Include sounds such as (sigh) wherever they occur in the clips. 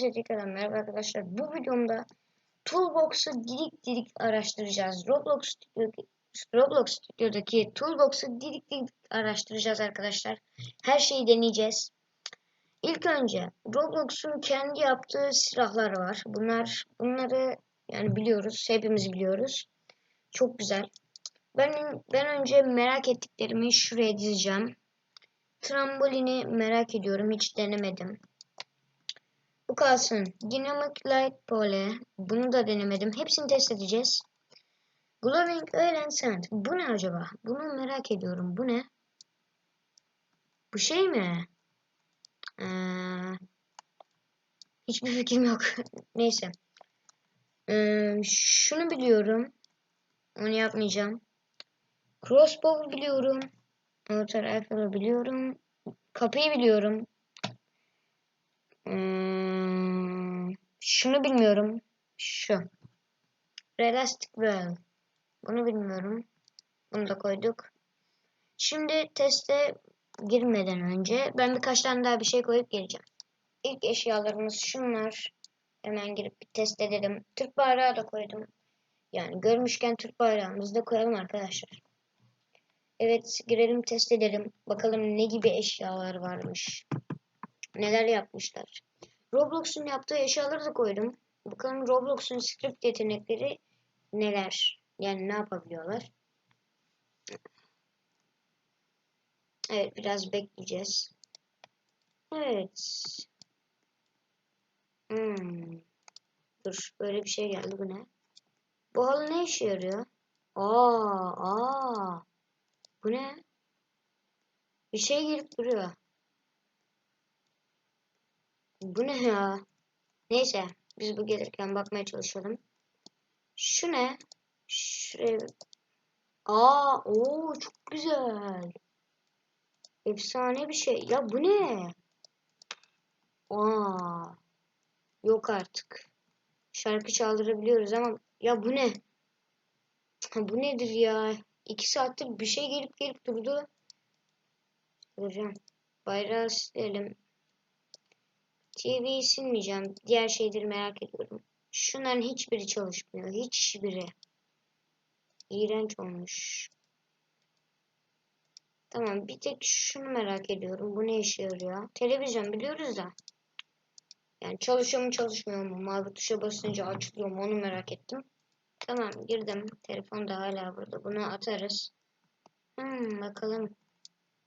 Hepinize tekrardan merhaba arkadaşlar. Bu videomda Toolbox'u didik didik araştıracağız. Roblox Studio, Roblox Studio'daki Toolbox'u didik didik araştıracağız arkadaşlar. Her şeyi deneyeceğiz. İlk önce Roblox'un kendi yaptığı silahlar var. Bunlar bunları yani biliyoruz. Hepimiz biliyoruz. Çok güzel. Ben ben önce merak ettiklerimi şuraya dizeceğim. Trambolini merak ediyorum. Hiç denemedim. Bu kalsın. Dynamic Light Pole. Bunu da denemedim. Hepsini test edeceğiz. Glowing Oil and Sand. Bu ne acaba? Bunu merak ediyorum. Bu ne? Bu şey mi? Ee, hiçbir fikrim yok. (laughs) Neyse. Ee, şunu biliyorum. Onu yapmayacağım. Crossbow biliyorum. Motor rifle'ı biliyorum. Kapıyı biliyorum. Hmm, şunu bilmiyorum. Şu. Realistic Well. Bunu bilmiyorum. Bunu da koyduk. Şimdi teste girmeden önce ben birkaç tane daha bir şey koyup geleceğim. İlk eşyalarımız şunlar. Hemen girip bir test edelim. Türk bayrağı da koydum. Yani görmüşken Türk bayrağımızı da koyalım arkadaşlar. Evet girelim test edelim. Bakalım ne gibi eşyalar varmış. Neler yapmışlar. Roblox'un yaptığı eşyaları da koydum. Bakalım Roblox'un script yetenekleri neler? Yani ne yapabiliyorlar? Evet biraz bekleyeceğiz. Evet. Hmm. Dur böyle bir şey geldi bu ne? Bu halı ne işe yarıyor? Aa, aa. Bu ne? Bir şey girip duruyor. Bu ne ya? Neyse. Biz bu gelirken bakmaya çalışalım. Şu ne? Şuraya. Aa, o çok güzel. Efsane bir şey. Ya bu ne? Aa. Yok artık. Şarkı çaldırabiliyoruz ama ya bu ne? Bu nedir ya? İki saattir bir şey gelip gelip durdu. Hocam bayrağı silelim. TV'yi silmeyeceğim. Diğer şeyleri merak ediyorum. Şunların hiçbiri çalışmıyor. Hiçbiri. İğrenç olmuş. Tamam bir tek şunu merak ediyorum. Bu ne işe yarıyor? Televizyon biliyoruz da. Yani çalışıyor mu çalışmıyor mu? Mavi tuşa basınca açılıyor mu? Onu merak ettim. Tamam girdim. Telefon da hala burada. Bunu atarız. Hmm, bakalım.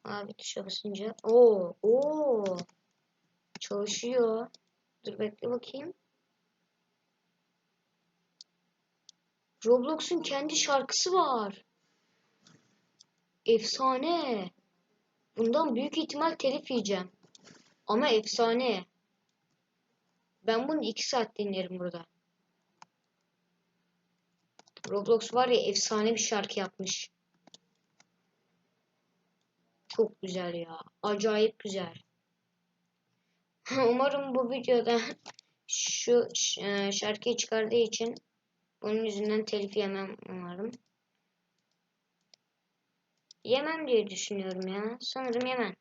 Mavi tuşa basınca. Oo, oo. Çalışıyor. Dur bekle bakayım. Roblox'un kendi şarkısı var. Efsane. Bundan büyük ihtimal telif yiyeceğim. Ama efsane. Ben bunu iki saat dinlerim burada. Roblox var ya efsane bir şarkı yapmış. Çok güzel ya. Acayip güzel. Umarım bu videoda şu e, şarkıyı çıkardığı için bunun yüzünden telif yemem umarım. Yemem diye düşünüyorum ya. Sanırım yemem.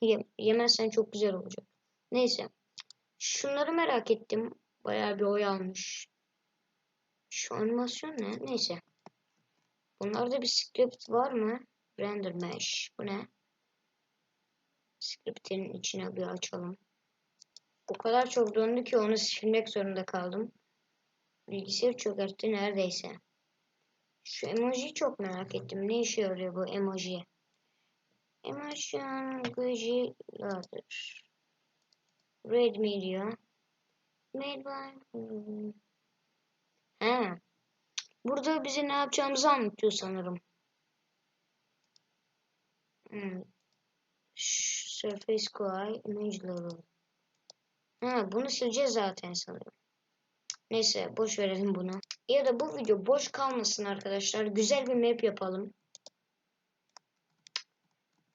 Ye yemezsen çok güzel olacak. Neyse. Şunları merak ettim. Bayağı bir oy almış. Şu animasyon ne? Neyse. Bunlarda bir script var mı? Render mesh. Bu ne? Script'in içine bir açalım. O kadar çok döndü ki onu silmek zorunda kaldım. Bilgisayar çökertti neredeyse. Şu emojiyi çok merak ettim. Ne işe yarıyor bu emoji? Emotion Guji Loader. Red Media. Made by... He. Burada bize ne yapacağımızı anlatıyor sanırım. Hmm. Surface UI Image Level. Ha, bunu sileceğiz zaten sanırım. Neyse boş verelim bunu. Ya da bu video boş kalmasın arkadaşlar. Güzel bir map yapalım.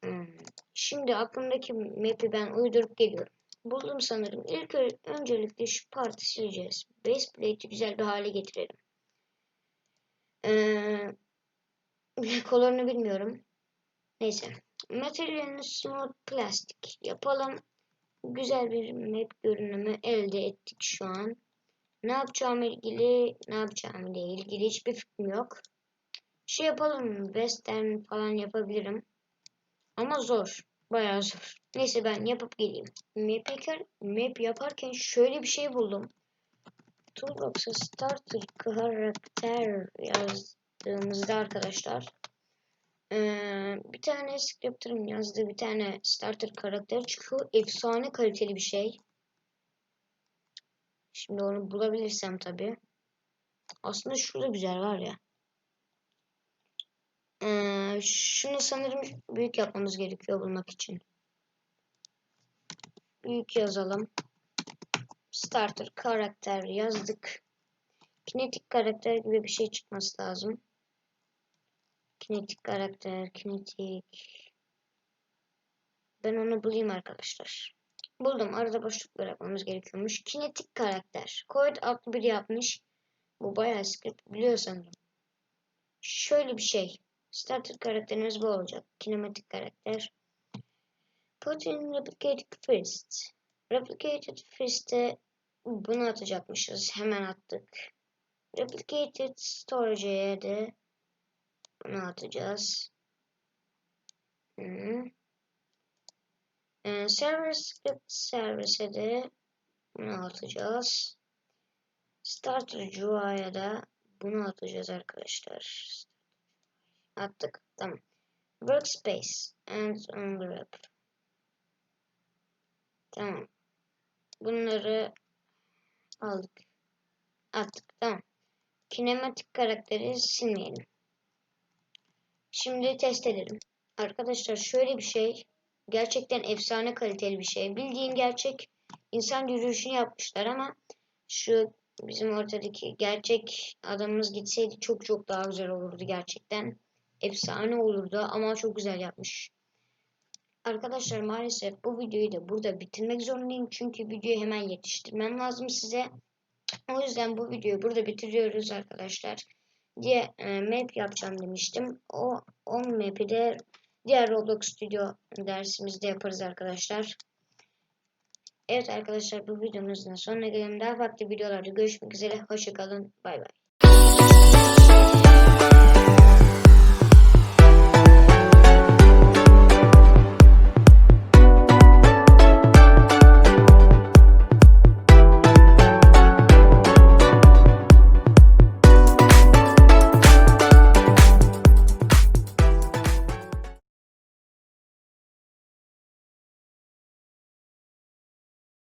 Hmm. Şimdi aklımdaki map'i ben uydurup geliyorum. Buldum sanırım. İlk öncelikle şu parti sileceğiz. Base plate'i güzel bir hale getirelim. Ee, (laughs) kolorunu bilmiyorum. Neyse. Materialini smooth plastik yapalım. güzel bir map görünümü elde ettik şu an. Ne yapacağım ilgili, ne yapacağım ile ilgili hiçbir fikrim yok. Şey yapalım, western falan yapabilirim. Ama zor, bayağı zor. Neyse ben yapıp geleyim. Map, yapar, map yaparken şöyle bir şey buldum. Toolbox'a starter karakter yazdığımızda arkadaşlar bir tane scripter'ın yazdığı bir tane starter karakter çıkıyor. Efsane kaliteli bir şey. Şimdi onu bulabilirsem tabi. Aslında şurada güzel var ya. Ee, şunu sanırım büyük yapmamız gerekiyor bulmak için. Büyük yazalım. Starter karakter yazdık. Kinetik karakter gibi bir şey çıkması lazım. Kinetik karakter, kinetik. Ben onu bulayım arkadaşlar. Buldum. Arada boşluk bırakmamız gerekiyormuş. Kinetik karakter. Code adlı biri yapmış. Bu bayağı script biliyor sanırım. Şöyle bir şey. Starter karakterimiz bu olacak. Kinematik karakter. Put replicated fist. Replicated fist'e bunu atacakmışız. Hemen attık. Replicated storage'e de bunu atacağız. Hmm. Ee, server script servise de bunu atacağız. Starter UI'ya da bunu atacağız arkadaşlar. Attık. Tamam. Workspace and ungrab. Tamam. Bunları aldık. Attık. Tamam. Kinematik karakteri silmeyelim. Şimdi test edelim. Arkadaşlar şöyle bir şey. Gerçekten efsane kaliteli bir şey. Bildiğin gerçek insan yürüyüşünü yapmışlar ama şu bizim ortadaki gerçek adamımız gitseydi çok çok daha güzel olurdu gerçekten. Efsane olurdu ama çok güzel yapmış. Arkadaşlar maalesef bu videoyu da burada bitirmek zorundayım. Çünkü videoyu hemen yetiştirmem lazım size. O yüzden bu videoyu burada bitiriyoruz arkadaşlar. Diye e, map yapacağım demiştim. O, o map'i de diğer Roblox Studio dersimizde yaparız arkadaşlar. Evet arkadaşlar bu videomuzun sonuna gelelim. Daha farklı videolarda görüşmek üzere. Hoşçakalın. Bay bay.